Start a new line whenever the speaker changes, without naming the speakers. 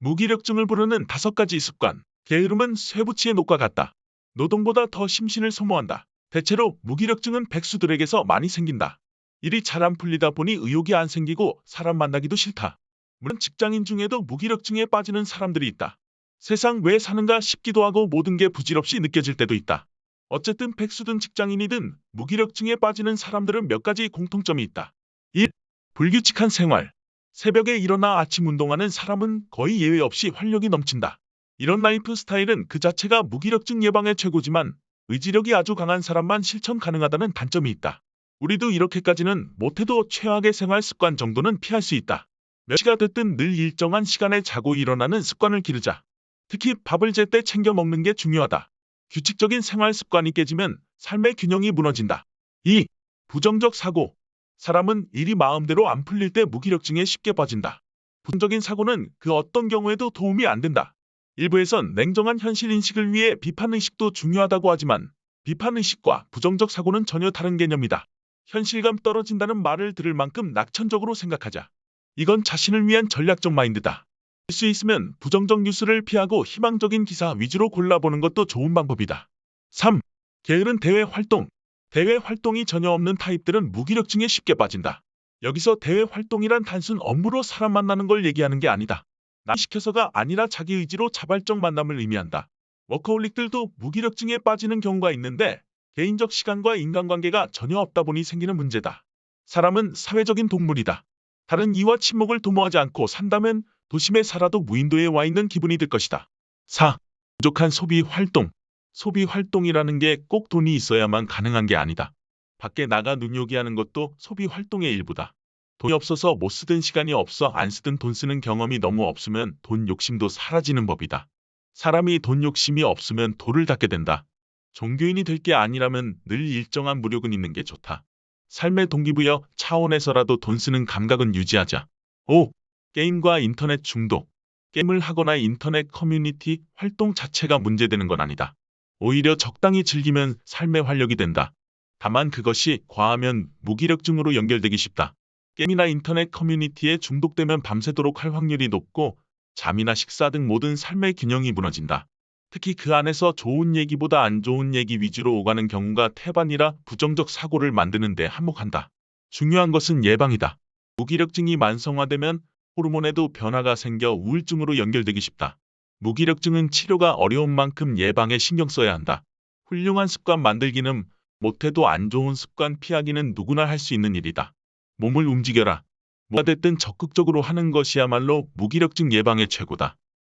무기력증을 부르는 다섯 가지 습관. 게으름은 쇠붙이의 녹과 같다. 노동보다 더 심신을 소모한다. 대체로 무기력증은 백수들에게서 많이 생긴다. 일이 잘 안 풀리다 보니 의욕이 안 생기고 사람 만나기도 싫다. 물론 직장인 중에도 무기력증에 빠지는 사람들이 있다. 세상 왜 사는가 싶기도 하고 모든 게 부질없이 느껴질 때도 있다. 어쨌든 백수든 직장인이든 무기력증에 빠지는 사람들은 몇 가지 공통점이 있다. 1. 불규칙한 생활. 새벽에 일어나 아침 운동하는 사람은 거의 예외 없이 활력이 넘친다. 이런 라이프 스타일은 그 자체가 무기력증 예방에 최고지만 의지력이 아주 강한 사람만 실천 가능하다는 단점이 있다. 우리도 이렇게까지는 못해도 최악의 생활 습관 정도는 피할 수 있다. 몇 시가 됐든 늘 일정한 시간에 자고 일어나는 습관을 기르자. 특히 밥을 제때 챙겨 먹는 게 중요하다. 규칙적인 생활 습관이 깨지면 삶의 균형이 무너진다. 2. 부정적 사고. 사람은 일이 마음대로 안 풀릴 때 무기력증에 쉽게 빠진다. 부정적인 사고는 그 어떤 경우에도 도움이 안 된다. 일부에선 냉정한 현실 인식을 위해 비판 의식도 중요하다고 하지만 비판 의식과 부정적 사고는 전혀 다른 개념이다. 현실감 떨어진다는 말을 들을 만큼 낙천적으로 생각하자. 이건 자신을 위한 전략적 마인드다. 할수 있으면 부정적 뉴스를 피하고 희망적인 기사 위주로 골라보는 것도 좋은 방법이다. 3. 게으른 대외 활동. 대외 활동이 전혀 없는 타입들은 무기력증에 쉽게 빠진다. 여기서 대외 활동이란 단순 업무로 사람 만나는 걸 얘기하는 게 아니다. 나 시켜서가 아니라 자기 의지로 자발적 만남을 의미한다. 워커홀릭들도 무기력증에 빠지는 경우가 있는데 개인적 시간과 인간관계가 전혀 없다 보니 생기는 문제다. 사람은 사회적인 동물이다. 다른 이와 친목을 도모하지 않고 산다면 도심에 살아도 무인도에 와 있는 기분이 들 것이다. 4. 부족한 소비 활동. 소비 활동이라는 게 꼭 돈이 있어야만 가능한 게 아니다. 밖에 나가 눈요기 하는 것도 소비 활동의 일부다. 돈이 없어서 못 쓰던 시간이 없어 안 쓰던 돈 쓰는 경험이 너무 없으면 돈 욕심도 사라지는 법이다. 사람이 돈 욕심이 없으면 돌을 닦게 된다. 종교인이 될 게 아니라면 늘 일정한 무력은 있는 게 좋다. 삶의 동기부여 차원에서라도 돈 쓰는 감각은 유지하자. 5. 게임과 인터넷 중독. 게임을 하거나 인터넷 커뮤니티 활동 자체가 문제되는 건 아니다. 오히려 적당히 즐기면 삶의 활력이 된다. 다만 그것이 과하면 무기력증으로 연결되기 쉽다. 게임이나 인터넷 커뮤니티에 중독되면 밤새도록 할 확률이 높고 잠이나 식사 등 모든 삶의 균형이 무너진다. 특히 그 안에서 좋은 얘기보다 안 좋은 얘기 위주로 오가는 경우가 태반이라 부정적 사고를 만드는 데 한몫한다. 중요한 것은 예방이다. 무기력증이 만성화되면 호르몬에도 변화가 생겨 우울증으로 연결되기 쉽다. 무기력증은 치료가 어려운 만큼 예방에 신경 써야 한다. 훌륭한 습관 만들기는 못해도 안 좋은 습관 피하기는 누구나 할 수 있는 일이다. 몸을 움직여라. 뭐가 됐든 적극적으로 하는 것이야말로 무기력증 예방의 최고다.